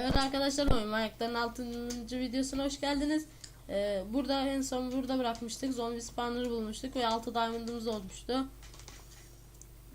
Evet arkadaşlar oyun ayakların 6. videosuna hoş geldiniz. Ee, burada en son burada bırakmıştık. Zombi spawner'ı bulmuştuk ve 6 diamond'ımız olmuştu.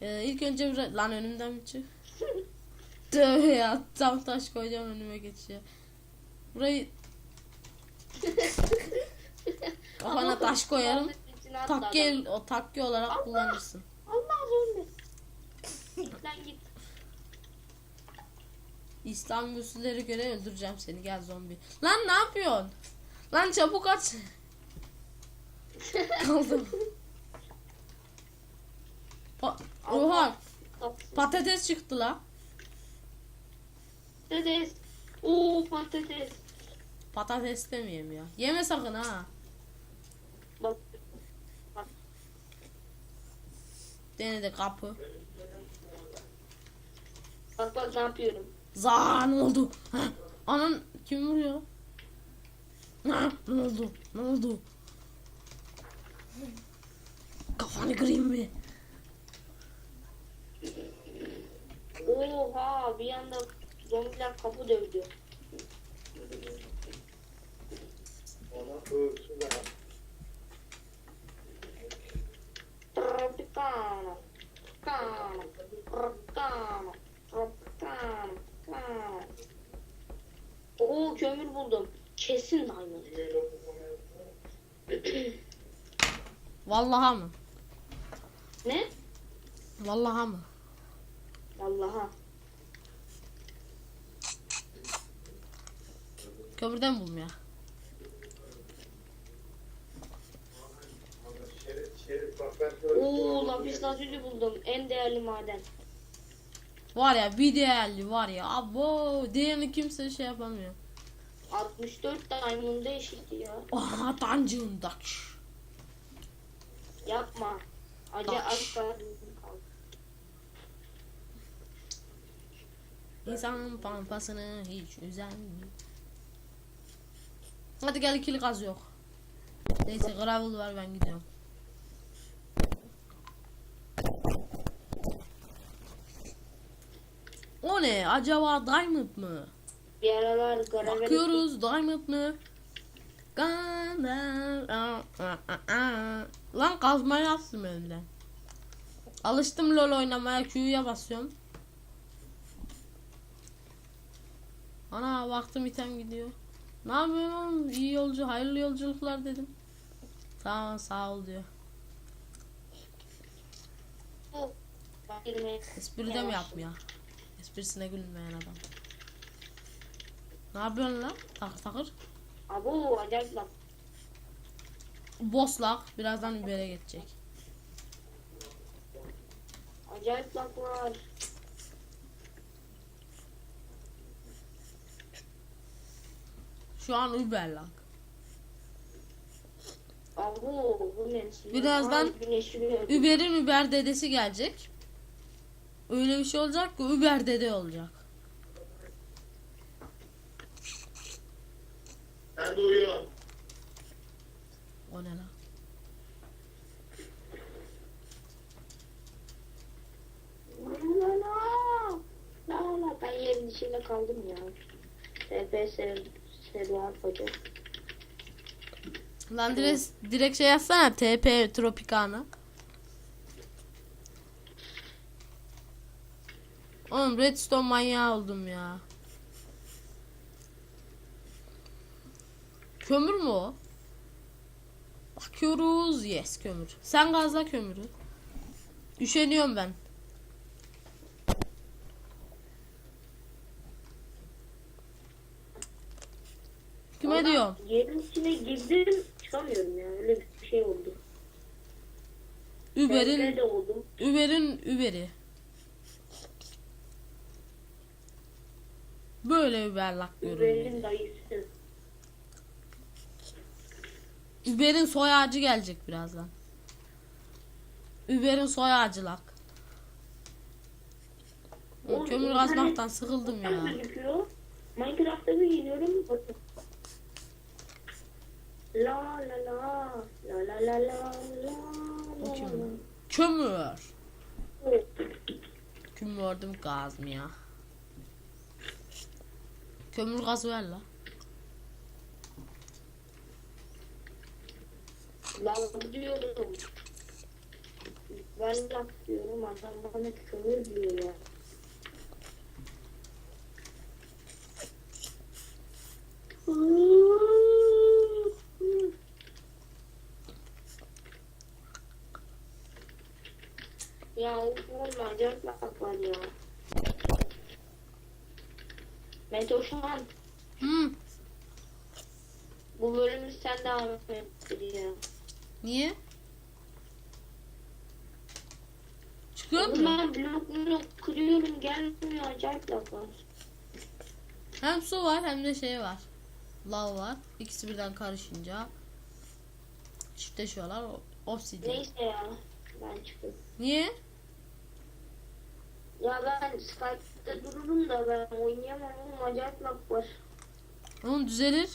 Ee, ilk önce lan önümden bir çık. Tövbe ya tam taş koyacağım önüme geçiyor. Burayı kafana taş koyarım. Takke o takke olarak kullanırsın. Allah zombi. Git lan git. İslam usullere göre öldüreceğim seni gel zombi. Lan ne yapıyorsun? Lan çabuk aç. Kaldım. Pa Oha patates çıktı la. Patates. Oo patates. Patates demeyeyim ya. Yeme sakın ha. Bak. Bak. Denedi kapı. Bak bak ne yapıyorum. Za ne oldu? Ha, Anan kim vuruyor? Ha, ne oldu? Ne oldu? Kafanı kırayım mı? Oha bir anda zombiler kapı dövdü. Tropicana. Tropicana. Tropicana. Tropicana. Oo kömür buldum. Kesin diamond. Vallaha mı? ne? Vallaha mı? Vallaha. Kömürden bulma ya. Oo lapis lazuli buldum. En değerli maden. Var ya değerli var ya. Abo diğerini kimse şey yapamıyor. 64 diamond'a eşit ya. Aha dungeon Dutch. Yapma. Acı az kaldı. İnsan pampasını hiç üzermiyor. Hadi gel ikili gaz yok. Neyse gravel var ben gidiyorum. Ne? Acaba diamond mı? Bir aralar gravel. Bakıyoruz diamond mı? Lan kazma yaptım önden. Alıştım LoL oynamaya Q'ya basıyorum. Ana baktım item gidiyor. Ne yapıyorsun oğlum? İyi yolcu, hayırlı yolculuklar dedim. Tamam sağ ol diyor. Espri de mi yapmıyor? Esprisine gülmeyen adam. Ne yapıyorsun lan? Tak takır. Abo acayip lan. Boss lock birazdan Uber'e geçecek. Acayip lak var. Şu an Uber lock. Abo bu ne? Birazdan. Uber'in Uber dedesi gelecek. Öyle bir şey olacak ki Uber dede olacak. Ben de uyuyorum. O ne lan? La la la la ben yerin içinde kaldım ya. TP ser Servan Hoca. Lan direkt, direkt şey yazsana TP Tropicana. Oğlum Redstone manyağı oldum ya. Kömür mü o? Bakıyoruz. Yes kömür. Sen gazla kömürü. Üşeniyorum ben. Kime Ama diyorum? Yerin içine girdim çıkamıyorum ya öyle bir şey oldu. Uber'in. Uber'in Uber'i. Böyle Uber'lak görünüyor. Uber'in dayısı. Uber'in soy ağacı gelecek birazdan. Uber'in soy ağacı lak. Oğlum, Kömür kazmaktan sıkıldım ya. Minecraft'ta bir geliyorum. bakın. La la la la la la la la O lan? Kömür. Kömürdüm gaz mı ya? Kömür gazı ver la. Lav diyorum. Ben lav diyorum adam bana kömür diyor ya. Ya olma acayip laf ya. Metoşan Hmm. bu bölümü sen devam ettir ya. Niye? Çıkıyor Oğlum mu? ben blok blok kırıyorum gelmiyor acayip laf var. Hem su var hem de şey var. Lav var. İkisi birden karışınca çiftleşiyorlar. O- Obsidian. Neyse ya ben çıkıyorum. Niye? Ya ben Skype'da dururum da ben oynayamam oğlum acayip laf var. Oğlum düzelir.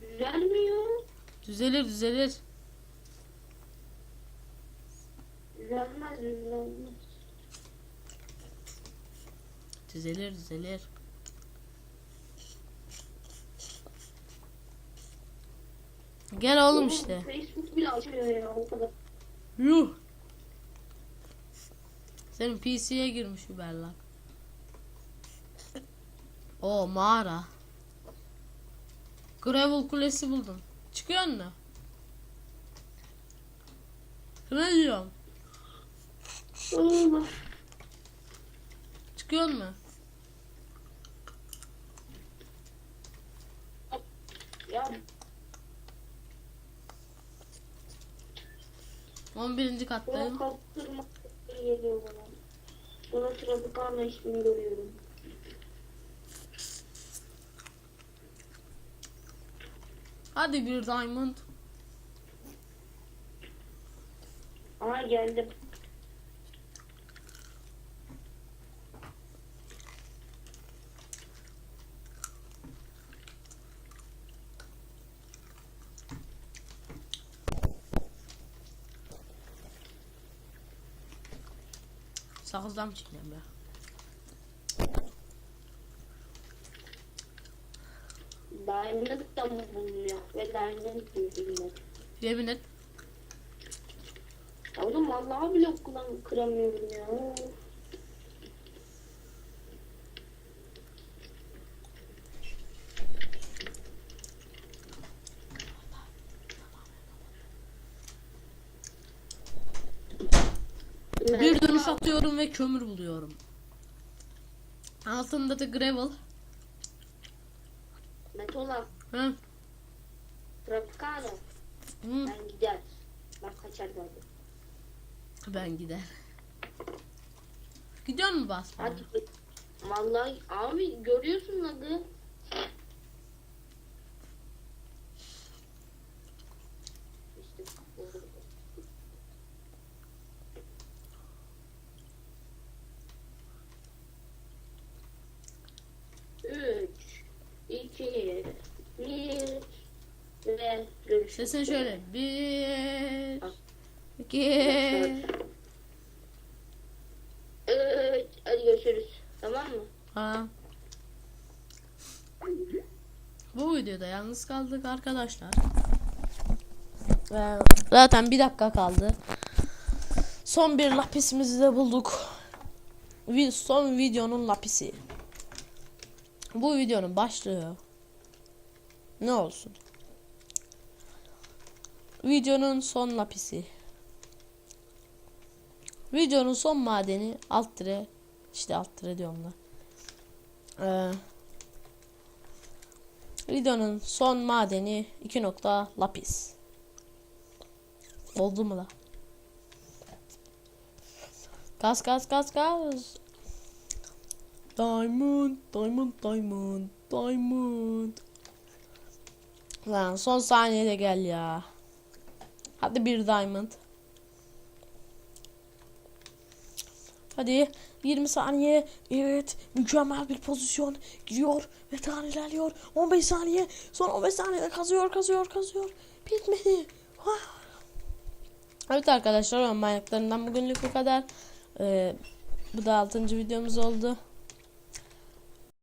Düzelmiyor. Düzelir düzelir. Düzelmez düzelmez. Düzelir düzelir. Gel oğlum işte. Facebook bile açmıyor ya o kadar. Yuh. Senin PC'ye girmiş Uber'la. O mağara. Gravel kulesi buldum. Çıkıyor mu? Ne diyorum? Çıkıyor mu? Ya 11. bunu kattayım. Kaptırmak geliyor bana. Sonra trafikanla ismini görüyorum. Hadi bir diamond. Aha geldim. Sakızdan mı çekeceğim ya? Diamond da mı bulunuyor? Ve Diamond buldum Yemin et. ben. Oğlum vallahi blok kıramıyorum ya. Bir dönüş atıyorum ve kömür buluyorum. Altında da gravel. Metola, Hı. Tropicana. Hı. Ben gider. Ben kaçar zaten. Ben gider. Gidiyor mu bas? Hadi. Vallahi abi görüyorsun adı. İşte bu. Üç, iki, bir ve görüşürüz. Sesini şöyle. Bir, iki, hadi görüşürüz. Tamam mı? ha. Bu videoda yalnız kaldık arkadaşlar. Zaten bir dakika kaldı. Son bir lapisimizi de bulduk. Son videonun lapisi. Bu videonun başlığı ne olsun? Videonun son lapisi. Videonun son madeni alt tire işte alt tire diyorum da. Ee, videonun son madeni 2 nokta lapis. Oldu mu la? Gaz gaz gaz gaz. Diamond, diamond, diamond, diamond. Lan son saniyede gel ya. Hadi bir diamond. Hadi 20 saniye. Evet mükemmel bir pozisyon. Gidiyor ve tane ilerliyor. 15 saniye. Son 15 saniyede kazıyor kazıyor kazıyor. Bitmedi. Vah. Evet arkadaşlar oyun manyaklarından bugünlük bu kadar. Ee, bu da 6. videomuz oldu.